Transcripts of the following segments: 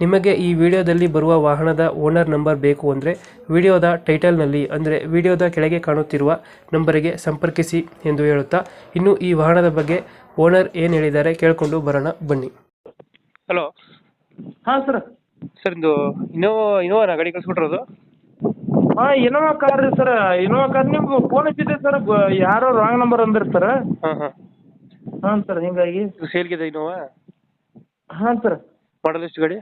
ನಿಮಗೆ ಈ ವಿಡಿಯೋದಲ್ಲಿ ಬರುವ ವಾಹನದ ಓನರ್ ನಂಬರ್ ಬೇಕು ಅಂದರೆ ವಿಡಿಯೋದ ಟೈಟಲ್ನಲ್ಲಿ ಅಂದರೆ ವಿಡಿಯೋದ ಕೆಳಗೆ ಕಾಣುತ್ತಿರುವ ನಂಬರಿಗೆ ಸಂಪರ್ಕಿಸಿ ಎಂದು ಹೇಳುತ್ತಾ ಇನ್ನು ಈ ವಾಹನದ ಬಗ್ಗೆ ಓನರ್ ಏನು ಹೇಳಿದ್ದಾರೆ ಕೇಳಿಕೊಂಡು ಬರೋಣ ಬನ್ನಿ. ಹಲೋ. ಹಾಂ ಸರ್. ಸರ್ ಇದು ಇನೋವಾ ಇನೋವಾನ ಗಾಡಿ ಕಳಿಸ್ಕೊಟ್ಟಿರೋದು? ಹಾಂ ಇನೋವಾ ಕಾರ್ ರೀ ಸರ್. ಇನೋವಾ ಕಾರ್ ನಿಮ್ಗೆ ಫೋನ್ ಹಚ್ಚಿದ್ದೆ ಸರ್. ಯಾರೋ ರಾಂಗ್ ನಂಬರ್ ಅಂದ್ರೆ ಸರ್. ಹಾಂ ಹಾಂ. ಹಾಂ ಸರ್ ಹಿಂಗಾಗಿ. ಇದು ಸೇಲ್ಗಿದೆ ಇನೋವಾ ಹಾಂ ಸರ್. ಮಾಡಲ್ ಎಷ್ಟು ಗಾಡಿ?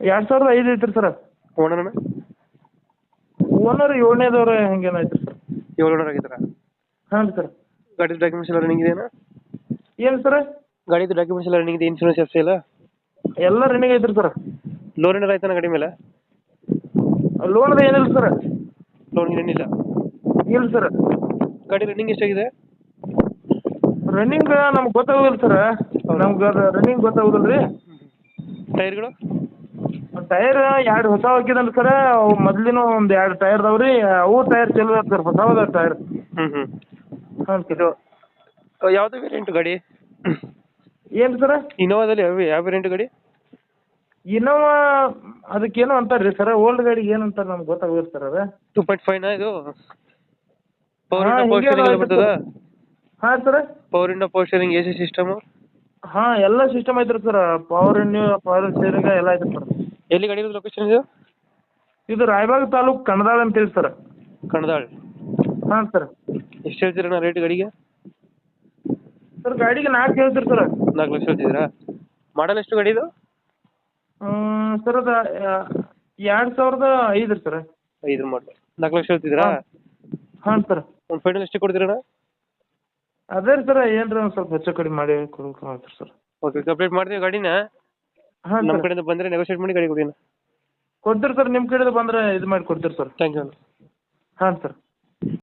ಎರಡು ಸಾವಿರದ ಐದು ಐತ್ರಿ ಸರ್. ಓನರ್ನ ಓನರ್ ಏಳನೇದವ್ರ ಹಂಗೇನೋ ಐತ್ರಿ ಸರ್. ಏಳು ಓನರ್ ಆಗಿದ್ದಾರ? ಹಾಂ ಸರ್. ಗಾಡಿ ಡಾಕ್ಯುಮೆಂಟ್ಸ್ ಎಲ್ಲ ರನ್ನಿಂಗ್ ಇದೆಯಾ ಏನು ಸರ್? ಗಾಡಿದು ಡಾಕ್ಯುಮೆಂಟ್ಸ್ ಎಲ್ಲ ರನ್ನಿಂಗ್ ಇದೆ ಇನ್ಶೂರೆನ್ಸ್ ಎಫ್ಸಿ ಎಲ್ಲ? ಎಲ್ಲ ರನ್ನಿಂಗ್ ಐತ್ರಿ ಸರ್. ಲೋನ್ ಏನಾರ ಆಯ್ತಾನ ಗಾಡಿ ಮೇಲೆ? ಲೋನ್ದು ಏನಿಲ್ಲ ಸರ್. ಲೋನ್ ಏನಿಲ್ಲ? ಇಲ್ಲ ಸರ್. ಗಾಡಿ ರನ್ನಿಂಗ್ ಎಷ್ಟಾಗಿದೆ? ರನ್ನಿಂಗ್ ನಮ್ಗೆ ಗೊತ್ತಾಗೋದಿಲ್ಲ ಸರ್. ನಮ್ಗೆ ಅದು ರನ್ನಿಂಗ್ ಗೊತ್ತಾಗೋದಿಲ್ಲ ರೀ ಟೈರ್ಗಳು? ಟೈರ್ ಎರಡು ಹೊಸ ಹಾಕಿದಲ್ಲ ಸರ್ ಅವು ಮೊದ್ಲಿನ ಒಂದು ಎರಡು ಟೈರ್ ಅದಾವೆ ರೀ. ಅವು ಟೈರ್ ಚಲೋ ಅದ ಸರ್ ಹೊಸ ಅದಾವ ಟೈರ್. ಹ್ಮ್ ಹ್ಮ್. ಹಾಂ ಸರ್ ಇದು ಯಾವುದು ವೇರಿಯಂಟ್ ಗಾಡಿ? ಏನು ಸರ ಇನೋವಾದಲ್ಲಿ ಯಾವ ಯಾವ ವೇರಿಯಂಟ್ ಗಾಡಿ? ಇನೋವಾ ಅದಕ್ಕೇನೋ ಅಂತಾರೆ ರೀ ಸರ್ ಓಲ್ಡ್ ಗಾಡಿಗೆ ಏನು ಅಂತಾರೆ ನಮ್ಗೆ ಗೊತ್ತಾಗೋದಿಲ್ಲ ಸರ್ ಅದು. ಟೂ ಪಾಯಿಂಟ್ ಫೈವ್ನ ಇದು? ಪವರ್ ಇಂಡೋ ಪವರ್ ಸ್ಟೇರಿಂಗ್ ಬರ್ತದ? ಹಾಂ sir power window power steering A C system? ಹಾಂ ಎಲ್ಲ ಸಿಸ್ಟಮ್ ಐತ್ರಿ sir power window power steering ಎಲ್ಲ ಐತ್ರಿ ಸರ್ ಎಲ್ಲಿ ಗಾಡಿ ಇರೋದು ಲೊಕೇಶನ್ ಇದು? ಇದು ರಾಯಬಾಗ್ ತಾಲೂಕು ಕಣದಾಳ ಅಂತೇಳಿ ಸರ್. ಕಣದಾಳ್. ಹಾಂ ಸರ್. ಎಷ್ಟು ಹೇಳ್ತೀರಣ್ಣ ರೇಟ್ ಗಾಡಿಗೆ? ಸರ್ ಗಾಡಿಗೆ ನಾಲ್ಕು ಹೇಳ್ತೀರಿ ಸರ್. ನಾಲ್ಕು ಲಕ್ಷ ಹೇಳ್ತಿದ್ದೀರಾ? ಮಾಡಲ್ ಎಷ್ಟು ಗಾಡಿ ಇದು? ಸರ್ ಅದು ಎರಡು ಸಾವಿರದ ಐದು ರೀ ಸರ್. ಐದು ಮಾಡಲ್. ನಾಲ್ಕು ಲಕ್ಷ ಹೇಳ್ತಿದ್ದೀರಾ? ಹಾ. ಹಾಂ ಸರ್. ಒಂದು ಫೈನಲ್ ಎಷ್ಟು ಕೊಡ್ತೀರಣ್ಣ? ಅದೇ ರೀ ಸರ್ ಏನ್ರಿ ಒಂದು ಸ್ವಲ್ಪ ಹೆಚ್ಚು ಕಡಿಮೆ ಮಾಡಿ ಕೊಡ್ಬೇಕು ಸರ್. ಓಕೆ ಕಂಪ್ಲೀಟ್ ಮಾಡ್ತೀವಿ ಗಾಡಿನ. ಹಾಂ ನಮ್ಮ ಸರ್. ಕಡೆಯಿಂದ ಬಂದರೆ ನೆಗೋಷಿಯೇಟ್ ಮಾಡಿ ಗಾಡಿ ಕೊಡಿ ಕೊಡ್ತೀರಿ ಸರ್ ನಿಮ್ಮ ಕಡೆದು ಬಂದರೆ ಇದು ಮಾಡಿ ಕೊಡ್ತೀರಿ ಸರ್. ಥ್ಯಾಂಕ್ ಯು ಹಾಂ ಸರ್.